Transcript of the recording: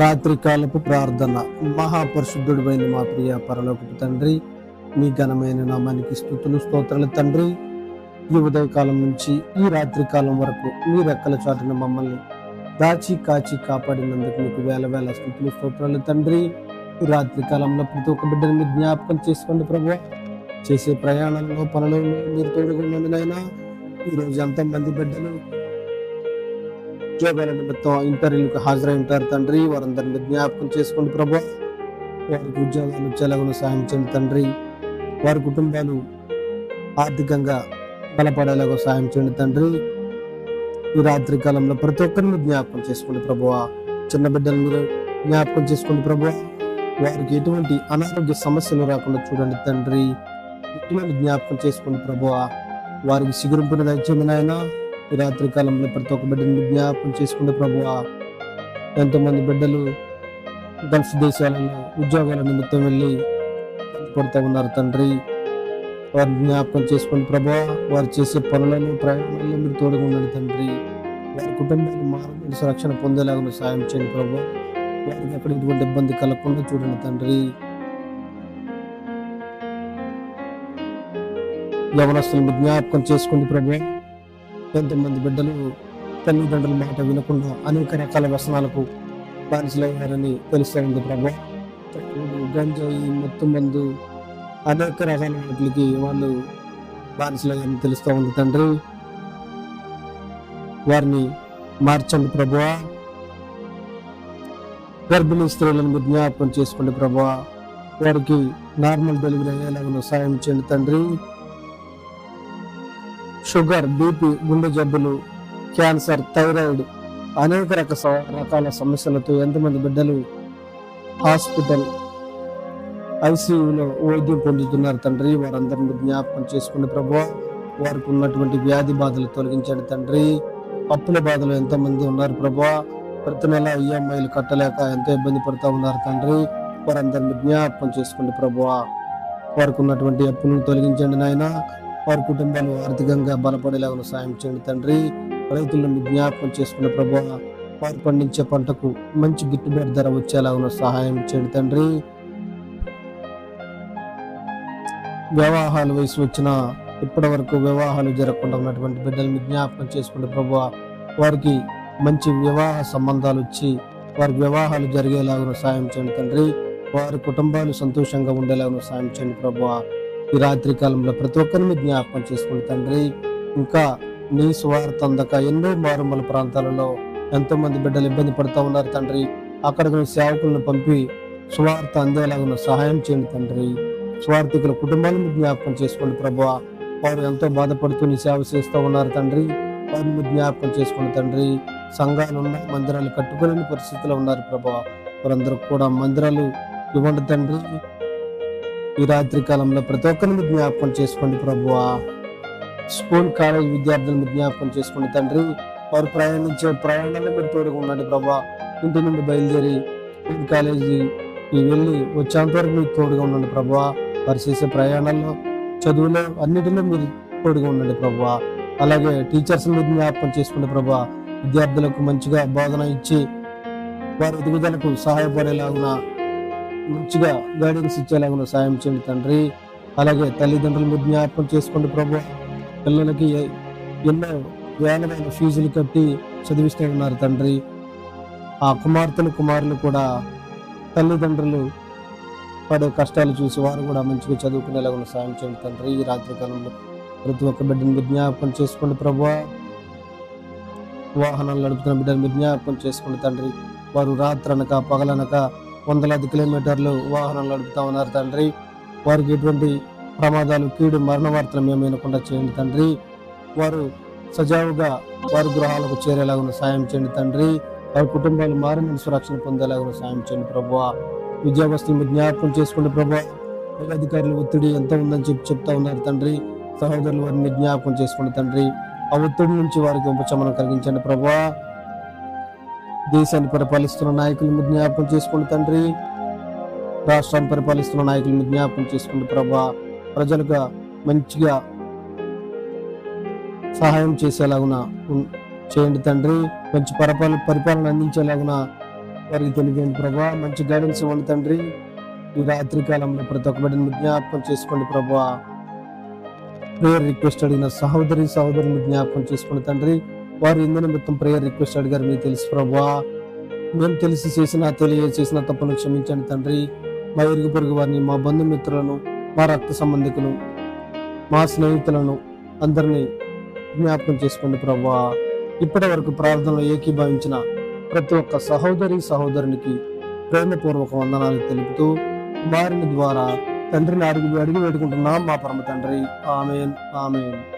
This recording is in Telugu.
రాత్రికాలపు ప్రార్థన. మహాపరిశుద్ధుడైన మా ప్రియ పరలోకపు తండ్రి మీ ఘనమైన నామానికి స్థుతులు స్తోత్రాలు తండ్రి. ఈ ఉదయకాలం నుంచి ఈ రాత్రి కాలం వరకు మీ రెక్కల చాటున మమ్మల్ని దాచి కాచి కాపాడినందుకు మీకు వేల వేల స్థుతులు స్తోత్రాలు తండ్రి. ఈ రాత్రి కాలంలో ప్రతి ఒక్క బిడ్డను మీరు జ్ఞాపకం చేసుకోండి ప్రభు. చేసే ప్రయాణంలో పనులలో మీరు తోడుకున్నందునైనా ఈరోజు ఎంతమంది బిడ్డలు ఉద్యోగాల నిమిత్తం ఇంటర్వ్యూకి హాజరై ఉంటారు తండ్రి. వారందరిని జ్ఞాపకం చేసుకోండి ప్రభు. వారికి ఉద్యోగాలు చెలగను సాయం చేయండి తండ్రి. వారి కుటుంబాలు ఆర్థికంగా బలపడేలాగా సాయం చేయండి తండ్రి. ఈ రాత్రి కాలంలో ప్రతి ఒక్కరిని జ్ఞాపకం చేసుకోండి ప్రభు. చిన్న బిడ్డలు మీరు జ్ఞాపకం చేసుకోండి ప్రభు. వారికి ఎటువంటి అనారోగ్య సమస్యలు రాకుండా చూడండి తండ్రి. ఎటువంటి జ్ఞాపకం చేసుకోండి ప్రభు. వారికి సిగురింపుని దయచేయండి నాయన. ఈ రాత్రి కాలంలో ప్రతి ఒక్క బిడ్డని జ్ఞాపకం చేసుకుంటే ప్రభు ఎంతోమంది బిడ్డలు గల్ఫ్ దేశాలలో ఉద్యోగాల నిమిత్తం వెళ్ళి పడుతూ ఉన్నారు తండ్రి. వారిని జ్ఞాపకం చేసుకుని ప్రభా వారు చేసే పనులను ప్రయాణాలను మీరు తోడుగా ఉండండి తండ్రి. వారి కుటుంబాలు మానవ రక్షణ పొందేలాగా సాయం చేయండి ప్రభా. వారికి అక్కడ ఎటువంటి ఇబ్బంది కలగకుండా చూడండి తండ్రి. యవనస్తులను జ్ఞాపకం చేసుకోండి ప్రభు ఎంతమంది బిడ్డలు తల్లిదండ్రుల మాట వినకుండా అనేక రకాల వ్యసనాలకు బానిసలయ్యారని తెలుస్తుంది ప్రభు. గంజాయి మొత్తం మందు అనేక రకాల వాటికి వాళ్ళు బానిసలయ్యారని తెలుస్తూ ఉంది తండ్రి. వారిని మార్చండి ప్రభువా గర్భిణీ స్త్రీలను మీరు జ్ఞాపకం చేసుకోండి ప్రభువా వారికి నార్మల్ డెలివరీ అయ్యేలాగా సాయం చేయండి తండ్రి. షుగర్ బీపీ గుండె జబ్బులు క్యాన్సర్ థైరాయిడ్ అనేక రక రకాల సమస్యలతో ఎంతమంది బిడ్డలు హాస్పిటల్ ఐసీయూలో వైద్యం పొందుతున్నారు తండ్రి. వారందరిని జ్ఞాపకం చేసుకుని ప్రభు. వారికి ఉన్నటువంటి వ్యాధి బాధలు తొలగించండి తండ్రి. అప్పుల బాధలు ఎంతమంది ఉన్నారు ప్రభు. ప్రతి నెల ఈఎంఐలు కట్టలేక ఎంతో ఇబ్బంది పడుతూ ఉన్నారు తండ్రి. వారందరిని జ్ఞాపకం చేసుకోండి ప్రభు. వారికి ఉన్నటువంటి అప్పులను తొలగించండి నాయన. వారి కుటుంబాలు ఆర్థికంగా బలపడేలాగా సాయం చేయండి తండ్రి. రైతులను జ్ఞాపకం చేసుకున్న ప్రభు వారు పండించే పంటకు మంచి గిట్టుబాటు ధర వచ్చేలాగా సహాయం చేయండి తండ్రి. వివాహాలు వయసు వచ్చిన ఇప్పటి వరకు వివాహాలు జరగకుండా ఉన్నటువంటి బిడ్డలు జ్ఞాపకం చేసుకుంటే ప్రభు వారికి మంచి వివాహ సంబంధాలు వచ్చి వారికి వివాహాలు జరిగేలాగా సాయం చేయండి తండ్రి. వారి కుటుంబాలు సంతోషంగా ఉండేలాగా సాయం చేయండి ప్రభు. ఈ రాత్రి కాలంలో ప్రతి ఒక్కరిని జ్ఞాపకం చేసుకోండి తండ్రి ఇంకా నీ స్వార్థ అందక ఎన్నో మారుమూల ప్రాంతాలలో ఎంతో మంది బిడ్డలు ఇబ్బంది పడుతూ ఉన్నారు తండ్రి. అక్కడికి సేవకులను పంపి స్వార్థ అందేలాగా సహాయం చేయండి తండ్రి. స్వార్థికుల కుటుంబాలను జ్ఞాపకం చేసుకోండి ప్రభా. వారు ఎంతో బాధపడుతూ నీ సేవ చేస్తూ ఉన్నారు తండ్రి. వారిని జ్ఞాపకం చేసుకోండి తండ్రి. సంఘాలు ఉన్న మందిరాలు కట్టుకోలేని పరిస్థితిలో ఉన్నారు ప్రభా. వారందరూ కూడా మందిరాలు ఇవ్వండి తండ్రి. ఈ రాత్రి కాలంలో ప్రతి ఒక్కరిని జ్ఞాపకం చేసుకోండి ప్రభువా స్కూల్ కాలేజ్ విద్యార్థులను జ్ఞాపకం చేసుకోండి తండ్రి. వారు ప్రయాణించే ప్రయాణాలు మీరు తోడుగా ప్రభా. ఇంటి నుండి బయలుదేరి కాలేజీ వెళ్ళి వచ్చేంత వరకు మీకు తోడుగా ఉండండి ప్రభా. వారు చేసే ప్రయాణాల్లో చదువులో అన్నిటిలో మీరు తోడుగా ఉండండి ప్రభా. అలాగే టీచర్స్ మీరు జ్ఞాపకం చేసుకోండి ప్రభా. విద్యార్థులకు మంచిగా బోధన ఇచ్చి వారి ఎదుగుదలకు సహాయపడేలాగున మంచిగా గైడెన్స్ ఇచ్చేలాగా సాయం చేయండి తండ్రి. అలాగే తల్లిదండ్రులు మీరు జ్ఞాపకం చేసుకోండి ప్రభు. పిల్లలకి ఎన్నో వేలమైన ఫీజులు కట్టి చదివిస్తూ ఉన్నారు తండ్రి. ఆ కుమార్తెలు కుమారులు కూడా తల్లిదండ్రులు పడే కష్టాలు చూసి వారు కూడా మంచిగా చదువుకునేలాగా సాయం చేయండి తండ్రి. ఈ రాత్రికాలంలో ప్రతి ఒక్క బిడ్డను మీరు జ్ఞాపకం చేసుకోండి ప్రభు. వాహనాలు నడుపుతున్న బిడ్డను మీరు జ్ఞాపకం చేసుకోండి తండ్రి. వారు రాత్రనక పగలనక వందలాది కిలోమీటర్లు వాహనాలు నడుపుతా ఉన్నారు తండ్రి. వారికి ఎటువంటి ప్రమాదాలు కీడు మరణ వార్తలు మేము వినకుండా చేయండి తండ్రి. వారు సజావుగా వారి గృహాలకు చేరేలాగా సాయం చేయండి తండ్రి. వారి కుటుంబాలు మారిన సురక్షణ పొందేలాగా సాయం చేయండి ప్రభు విద్యావస్తులను జ్ఞాపకం చేసుకోండి ప్రభు అధికారుల ఒత్తిడి ఎంత ఉందని చెప్పి చెప్తా ఉన్నారు తండ్రి. సహోదరులు వారిని జ్ఞాపకం చేసుకోండి తండ్రి. ఆ ఒత్తిడి నుంచి వారికి ఉపశమనం కలిగించండి ప్రభు దేశాన్ని పరిపాలిస్తున్న నాయకులను జ్ఞాపకం చేసుకోండి తండ్రి. రాష్ట్రాన్ని పరిపాలిస్తున్న నాయకులను జ్ఞాపకం చేసుకోండి ప్రభా. ప్రజలుగా మంచిగా సహాయం చేసేలాగున చేయండి తండ్రి. మంచి పరిపాలన పరిపాలన అందించేలాగున వారికి తెలియజేయండి ప్రభా. మంచి గైడెన్స్ ఇవ్వండి తండ్రి. ఈ రాత్రి కాలంలో ప్రతి ఒక్క బిడ్డను జ్ఞాపకం చేసుకోండి ప్రభా. ప్రేయర్ రిక్వెస్ట్ అడిగిన సహోదరి సహోదరుని జ్ఞాపకం చేసుకోండి తండ్రి. వారు ఇందు నిమిత్తం ప్రేయర్ రిక్వెస్ట్ అడిగారు. మీకు తెలుసు ప్రభా. మేము తెలిసి చేసిన తెలియ చేసిన తప్పును క్షమించండి తండ్రి. మా ఇరుగు పొరుగు వారిని మా బంధుమిత్రులను మా రక్త సంబంధికులు మా స్నేహితులను అందరినీ జ్ఞాపకం చేసుకోండి ప్రభా. ఇప్పటి వరకు ప్రార్థనలో ఏకీభవించిన ప్రతి ఒక్క సహోదరి సహోదరునికి ప్రేమపూర్వక వందనాలు తెలుపుతూ వారిని ద్వారా తండ్రిని అడుగు అడిగి పెట్టుకుంటున్నాం మా పరమ తండ్రి. Amen amen.